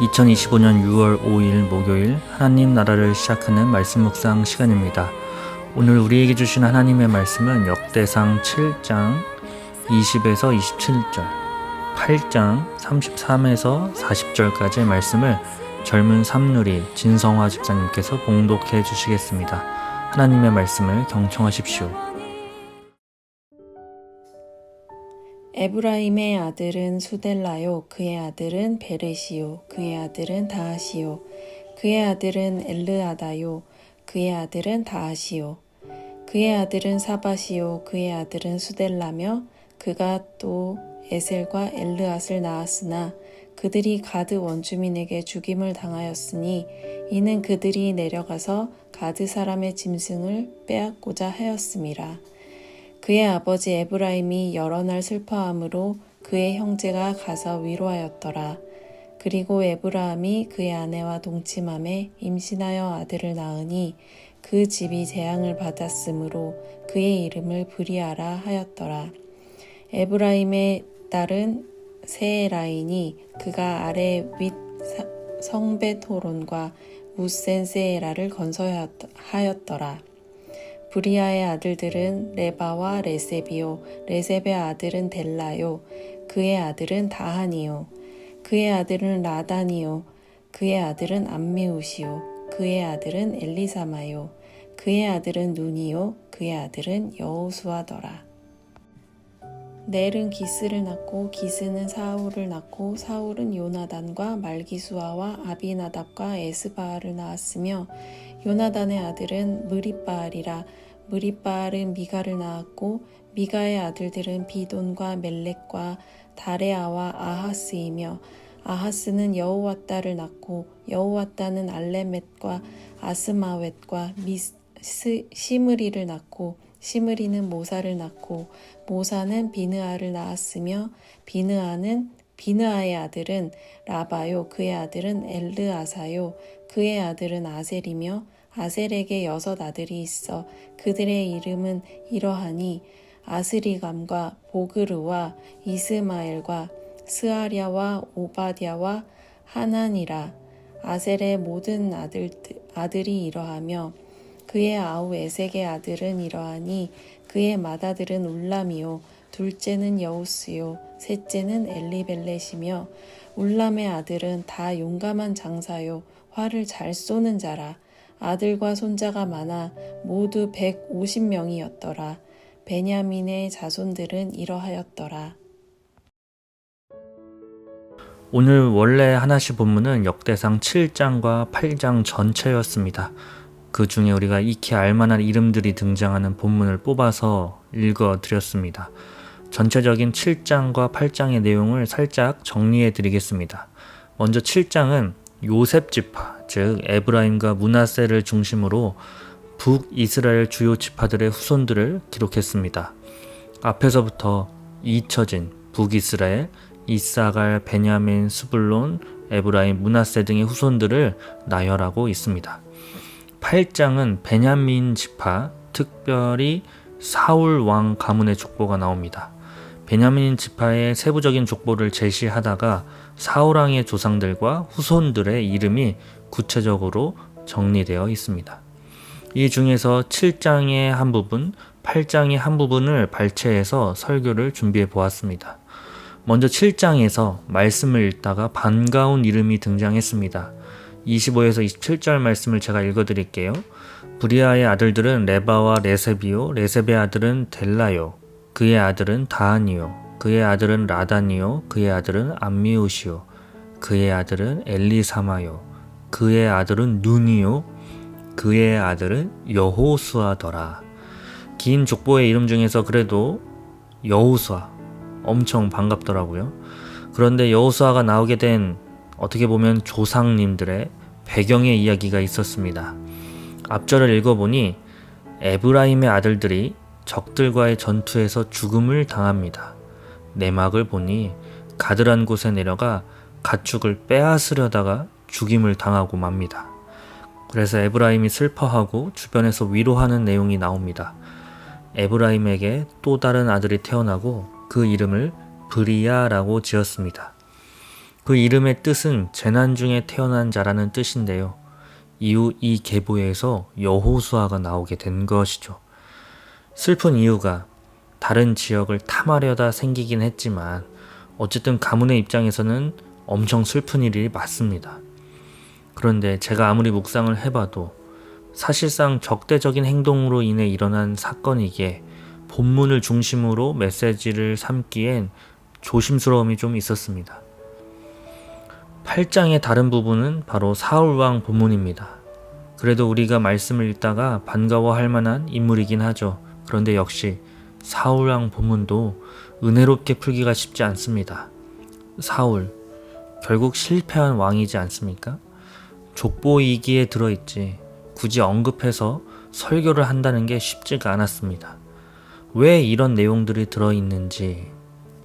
2025년 6월 5일 목요일 하나님 나라를 시작하는 말씀 묵상 시간입니다. 오늘 우리에게 주신 하나님의 말씀은 역대상 7장 20에서 27절, 8장 33에서 40절까지의 말씀을 젊은 삼누리 진성화 집사님께서 봉독해 주시겠습니다. 하나님의 말씀을 경청하십시오. 에브라임의 아들은 수델라요 그의 아들은 베레시요 그의 아들은 다하시요 그의 아들은 엘르아다요 그의 아들은 다하시요 그의 아들은 사바시요 그의 아들은 수델라며 그가 또 에셀과 엘르앗을 낳았으나 그들이 가드 원주민에게 죽임을 당하였으니 이는 그들이 내려가서 가드 사람의 짐승을 빼앗고자 하였음이라 그의 아버지 에브라임이 여러 날 슬퍼함으로 그의 형제가 가서 위로하였더라. 그리고 에브라함이 그의 아내와 동침함에 임신하여 아들을 낳으니 그 집이 재앙을 받았으므로 그의 이름을 브리아라 하였더라. 에브라임의 딸은 세에라이니 그가 아래 윗 성베토론과 우센세에라를 건설하였더라. 브리아의 아들들은 레바와 레세비요, 레셉의 아들은 델라요, 그의 아들은 다하니요, 그의 아들은 라다니요, 그의 아들은 암미우시요, 그의 아들은 엘리사마요, 그의 아들은 누니요, 그의 아들은 여호수아더라. 넬은 기스를 낳고 기스는 사울을 낳고 사울은 요나단과 말기수아와 아비나답과 에스바알을 낳았으며 요나단의 아들은 무리바알이라 무리바알은 미가를 낳았고 미가의 아들들은 비돈과 멜렉과 다레아와 아하스이며 아하스는 여호와따를 낳고 여호와따는 알레멧과 아스마웻과 미스 시므리를 낳고 시므리는 모사를 낳고 모사는 비느아를 낳았으며 비느아는 비느아의 아들은 라바요 그의 아들은 엘르아사요 그의 아들은 아셀이며 아셀에게 여섯 아들이 있어 그들의 이름은 이러하니 아스리감과 보그르와 이스마엘과 스아랴와 오바댜와 하나니라. 아셀의 모든 아들, 아들이 이러하며 그의 아우 에색의 아들은 이러하니 그의 맏아들은 울람이요. 둘째는 여우스요. 셋째는 엘리벨렛이며 울람의 아들은 다 용감한 장사요. 활을 잘 쏘는 자라. 아들과 손자가 많아 모두 150명이었더라. 베냐민의 자손들은 이러하였더라. 오늘 원래 하나씩 본문은 역대상 7장과 8장 전체였습니다. 그 중에 우리가 익히 알만한 이름들이 등장하는 본문을 뽑아서 읽어 드렸습니다. 전체적인 7장과 8장의 내용을 살짝 정리해 드리겠습니다. 먼저 7장은 요셉 지파, 즉 에브라임과 문하세를 중심으로 북이스라엘 주요 지파들의 후손들을 기록했습니다. 앞에서부터 잊혀진 북이스라엘, 이사갈, 베냐민, 스불론, 에브라임, 문하세 등의 후손들을 나열하고 있습니다. 8장은 베냐민 지파, 특별히 사울 왕 가문의 족보가 나옵니다. 베냐민 지파의 세부적인 족보를 제시하다가 사울 왕의 조상들과 후손들의 이름이 구체적으로 정리되어 있습니다. 이 중에서 7장의 한 부분, 8장의 한 부분을 발췌해서 설교를 준비해 보았습니다. 먼저 7장에서 말씀을 읽다가 반가운 이름이 등장했습니다. 25에서 27절 말씀을 제가 읽어드릴게요. 브리아의 아들들은 레바와 레세비요, 레세베의 아들은 델라요, 그의 아들은 다하니요, 그의 아들은 라다니요, 그의 아들은 암미우시요, 그의 아들은 엘리사마요, 그의 아들은 누니요, 그의 아들은 여호수아더라. 긴 족보의 이름 중에서 그래도 여호수아 엄청 반갑더라고요. 그런데 여호수아가 나오게 된 어떻게 보면 조상님들의 배경의 이야기가 있었습니다. 앞절을 읽어보니 에브라임의 아들들이 적들과의 전투에서 죽음을 당합니다. 내막을 보니 가드란 곳에 내려가 가축을 빼앗으려다가 죽임을 당하고 맙니다. 그래서 에브라임이 슬퍼하고 주변에서 위로하는 내용이 나옵니다. 에브라임에게 또 다른 아들이 태어나고 그 이름을 브리야라고 지었습니다. 그 이름의 뜻은 재난 중에 태어난 자라는 뜻인데요. 이후 이 계보에서 여호수아가 나오게 된 것이죠. 슬픈 이유가 다른 지역을 탐하려다 생기긴 했지만 어쨌든 가문의 입장에서는 엄청 슬픈 일이 맞습니다. 그런데 제가 아무리 묵상을 해봐도 사실상 적대적인 행동으로 인해 일어난 사건이기에 본문을 중심으로 메시지를 삼기엔 조심스러움이 좀 있었습니다. 8장의 다른 부분은 바로 사울왕 본문입니다. 그래도 우리가 말씀을 읽다가 반가워할 만한 인물이긴 하죠. 그런데 역시 사울왕 본문도 은혜롭게 풀기가 쉽지 않습니다. 사울, 결국 실패한 왕이지 않습니까? 족보이기에 들어있지 굳이 언급해서 설교를 한다는 게 쉽지가 않았습니다. 왜 이런 내용들이 들어있는지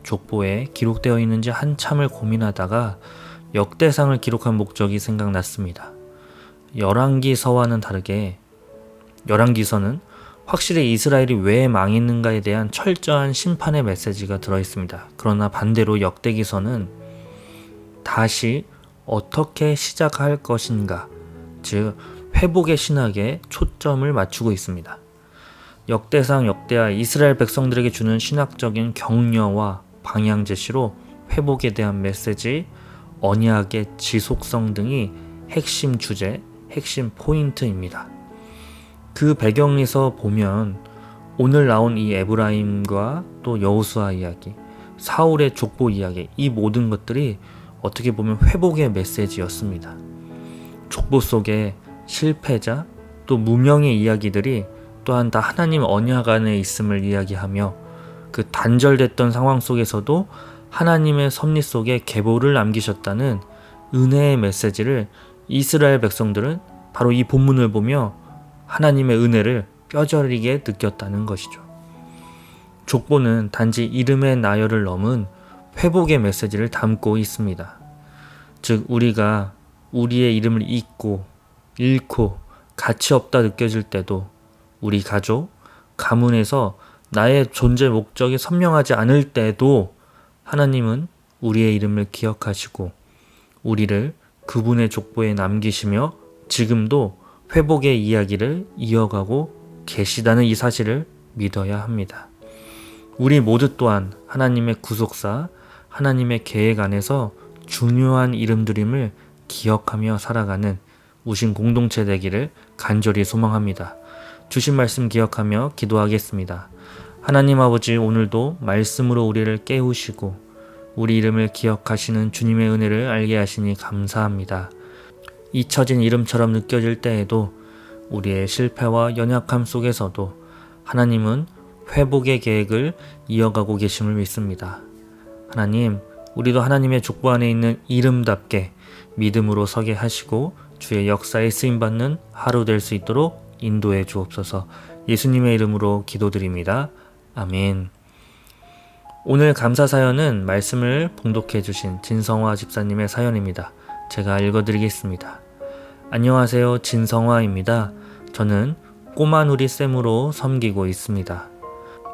족보에 기록되어 있는지 한참을 고민하다가 역대상을 기록한 목적이 생각났습니다. 열왕기서와는 다르게 열왕기서는 확실히 이스라엘이 왜 망했는가에 대한 철저한 심판의 메시지가 들어 있습니다. 그러나 반대로 역대기서는 다시 어떻게 시작할 것인가, 즉 회복의 신학에 초점을 맞추고 있습니다. 역대상 역대하 이스라엘 백성들에게 주는 신학적인 격려와 방향 제시로 회복에 대한 메시지, 언약의 지속성 등이 핵심 주제, 핵심 포인트입니다. 그 배경에서 보면 오늘 나온 이 에브라임과 또 여호수아 이야기, 사울의 족보 이야기, 이 모든 것들이 어떻게 보면 회복의 메시지였습니다. 족보 속에 실패자 또 무명의 이야기들이 또한 다 하나님 언약 안에 있음을 이야기하며 그 단절됐던 상황 속에서도 하나님의 섭리 속에 계보를 남기셨다는 은혜의 메시지를 이스라엘 백성들은 바로 이 본문을 보며 하나님의 은혜를 뼈저리게 느꼈다는 것이죠. 족보는 단지 이름의 나열을 넘은 회복의 메시지를 담고 있습니다. 즉, 우리가 우리의 이름을 잊고, 잃고, 가치 없다 느껴질 때도 우리 가족, 가문에서 나의 존재 목적이 선명하지 않을 때도 하나님은 우리의 이름을 기억하시고 우리를 그분의 족보에 남기시며 지금도 회복의 이야기를 이어가고 계시다는 이 사실을 믿어야 합니다. 우리 모두 또한 하나님의 구속사, 하나님의 계획 안에서 중요한 이름들임을 기억하며 살아가는 우신 공동체 되기를 간절히 소망합니다. 주신 말씀 기억하며 기도하겠습니다. 하나님 아버지 오늘도 말씀으로 우리를 깨우시고 우리 이름을 기억하시는 주님의 은혜를 알게 하시니 감사합니다. 잊혀진 이름처럼 느껴질 때에도 우리의 실패와 연약함 속에서도 하나님은 회복의 계획을 이어가고 계심을 믿습니다. 하나님, 우리도 하나님의 족보 안에 있는 이름답게 믿음으로 서게 하시고 주의 역사에 쓰임받는 하루 될 수 있도록 인도해 주옵소서 예수님의 이름으로 기도드립니다. 아멘. 오늘 감사 사연은 말씀을 봉독해 주신 진성화 집사님의 사연입니다. 제가 읽어드리겠습니다. 안녕하세요. 진성화입니다. 저는 꼬마 누리 쌤으로 섬기고 있습니다.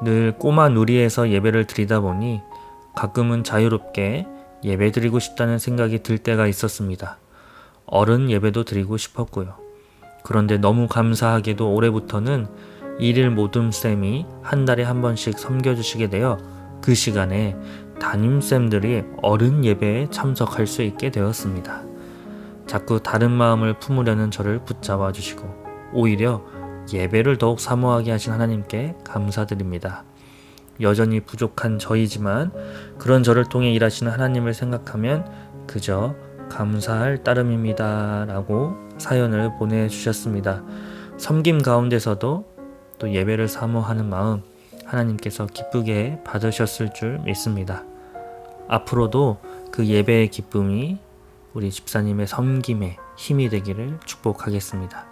늘 꼬마 누리에서 예배를 드리다 보니 가끔은 자유롭게 예배 드리고 싶다는 생각이 들 때가 있었습니다. 어른 예배도 드리고 싶었고요. 그런데 너무 감사하게도 올해부터는 일일 모둠쌤이 한 달에 한 번씩 섬겨주시게 되어 그 시간에 담임쌤들이 어른 예배에 참석할 수 있게 되었습니다. 자꾸 다른 마음을 품으려는 저를 붙잡아 주시고 오히려 예배를 더욱 사모하게 하신 하나님께 감사드립니다. 여전히 부족한 저이지만 그런 저를 통해 일하시는 하나님을 생각하면 그저 감사할 따름입니다. 라고 사연을 보내주셨습니다. 섬김 가운데서도 또 예배를 사모하는 마음 하나님께서 기쁘게 받으셨을 줄 믿습니다. 앞으로도 그 예배의 기쁨이 우리 집사님의 섬김에 힘이 되기를 축복하겠습니다.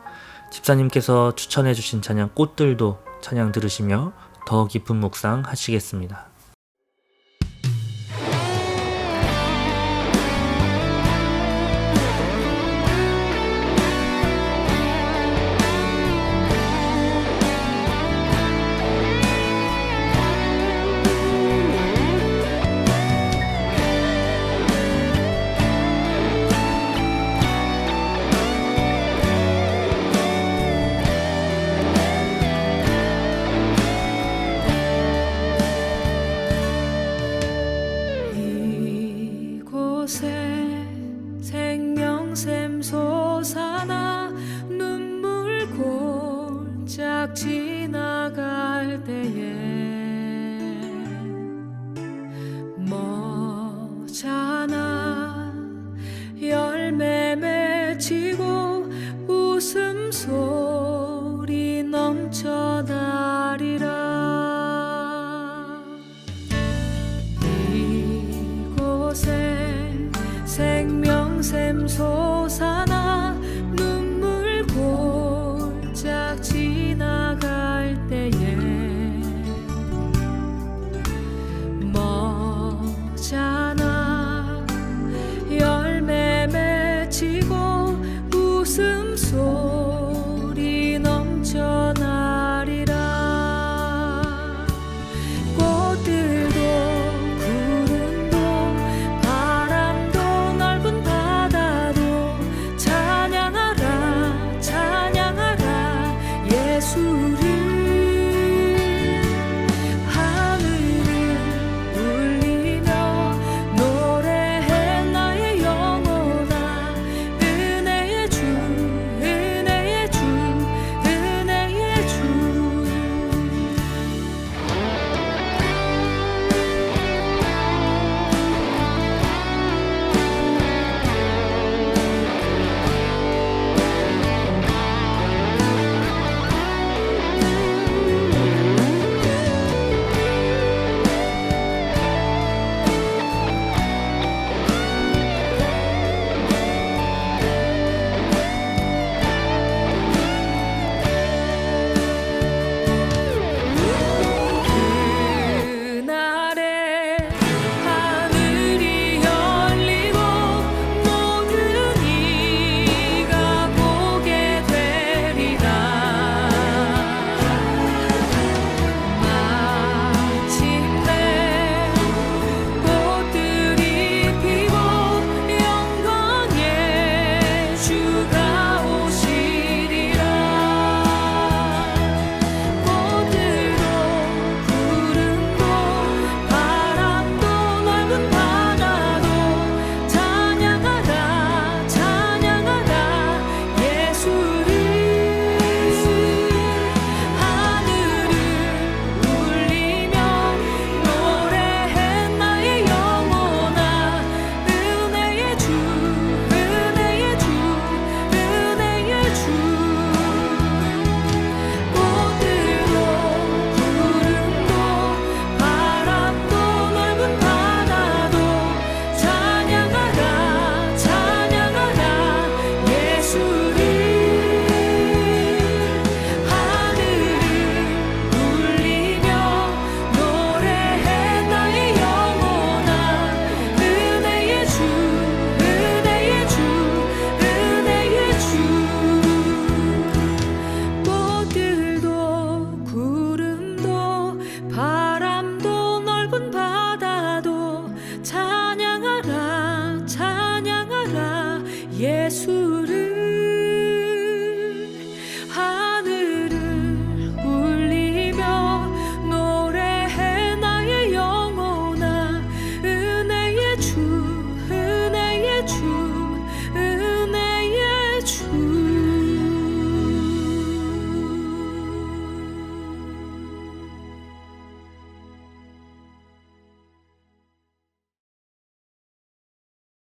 집사님께서 추천해 주신 찬양 꽃들도 찬양 들으시며 더 깊은 묵상 하시겠습니다. 곳에 생명샘 솟아나 눈물 골짝지